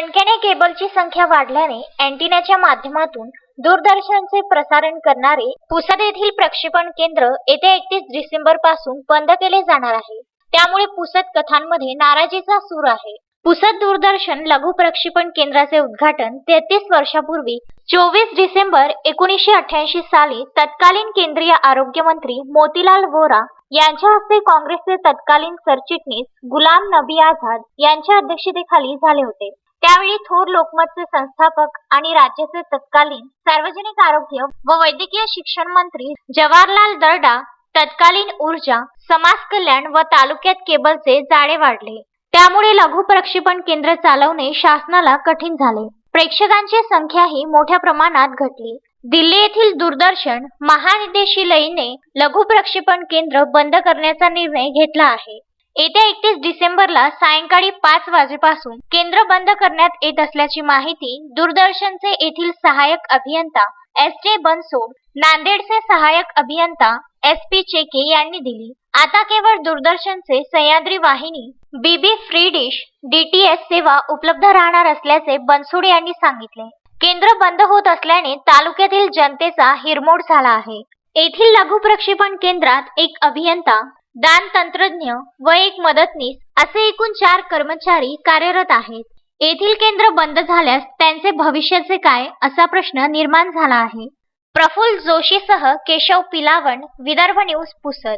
दणक्याने केबलची संख्या वाढल्याने अँटिनाच्या माध्यमातून दूरदर्शनचे प्रसारण करणारे पुसद येथील प्रक्षेपण केंद्र येत्या एकतीस डिसेंबरपासून बंद केले जाणार आहे. त्यामुळे पुसद कथांमध्ये नाराजीचा सूर आहे. पुसद दूरदर्शन लघु प्रक्षेपण केंद्राचे उद्घाटन तेहतीस वर्षापूर्वी चोवीस डिसेंबर एकोणीसशे अठ्याऐंशी साली तत्कालीन केंद्रीय आरोग्य मंत्री मोतीलाल वोरा यांच्या हस्ते काँग्रेसचे तत्कालीन सरचिटणीस गुलाम नबी आझाद यांच्या अध्यक्षतेखाली झाले होते. त्यावेळी थोर लोकमतचे संस्थापक आणि राज्याचे तत्कालीन सार्वजनिक आरोग्य व वैद्यकीय शिक्षण मंत्री जवाहरलाल दर्डा तत्कालीन ऊर्जा समाज कल्याण व तालुक्यात केबलचे जाळे वाढले. त्यामुळे लघु प्रक्षेपण केंद्र चालवणे शासनाला कठीण झाले. प्रेक्षकांची संख्याही मोठ्या प्रमाणात घटली. दिल्ली येथील दूरदर्शन महानिदेशालयाने लघु प्रक्षेपण केंद्र बंद करण्याचा निर्णय घेतला आहे. येत्या एकतीस डिसेंबरला सायंकाळी पाच वाजेपासून केंद्र बंद करण्यात येत असल्याची माहिती दूरदर्शनचे येथील सहाय्यक अभियंता एस जे बनसोड नांदेडचे सहाय्यक अभियंता एस पी चेके यांनी दिली. आता केवळ दूरदर्शनचे सह्याद्री वाहिनी बीबी फ्री डिश डीटीएस सेवा उपलब्ध राहणार असल्याचे बनसोड यांनी सांगितले. केंद्र बंद होत असल्याने तालुक्यातील जनतेचा हिरमोड झाला आहे. येथील लघु प्रक्षेपण केंद्रात एक अभियंता दान तंत्रज्ञ व एक मदतनीस असे एकूण चार कर्मचारी कार्यरत आहेत. येथील केंद्र बंद झाल्यास त्यांचे भविष्याचे काय असा प्रश्न निर्माण झाला आहे. प्रफुल्ल जोशीसह केशव पिलावण विदर्भ न्यूज पुसद.